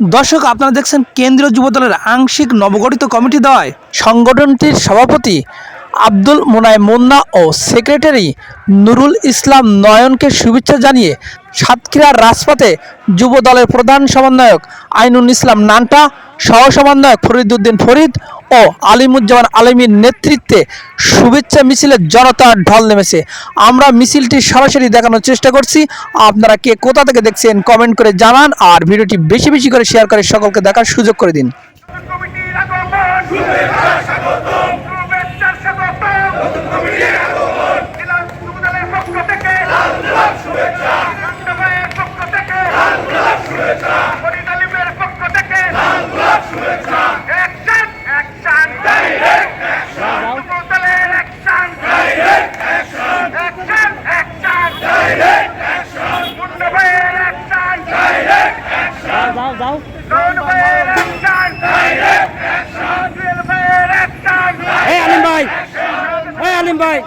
দর্শক আপনারা দেখছেন কেন্দ্রীয় যুবদলের আংশিক নবগঠিত কমিটি দেওয়ায় সংগঠনটির সভাপতি আব্দুল মোনায় মুন্না ও সেক্রেটারি নুরুল ইসলাম নয়নকে শুভেচ্ছা জানিয়ে সাতক্ষীরার রাজপথে যুব দলের প্রধান সমন্বয়ক আইনুল ইসলাম নান্টা সহ সমন্বয়ক ফরিদউদ্দিন ফরিদ ও আলিমুজ্জামান আলমীর নেতৃত্বে শুভেচ্ছা মিছিলের জনতার ঢল নেমেছে। আমরা মিছিলটি সরাসরি দেখানোর চেষ্টা করছি। আপনারা কে কোথা থেকে দেখছেন কমেন্ট করে জানান আর ভিডিওটি বেশি বেশি করে শেয়ার করে সকলকে দেখার সুযোগ করে দিন। Wear action! এই আলিম ভাই এই আলিম ভাই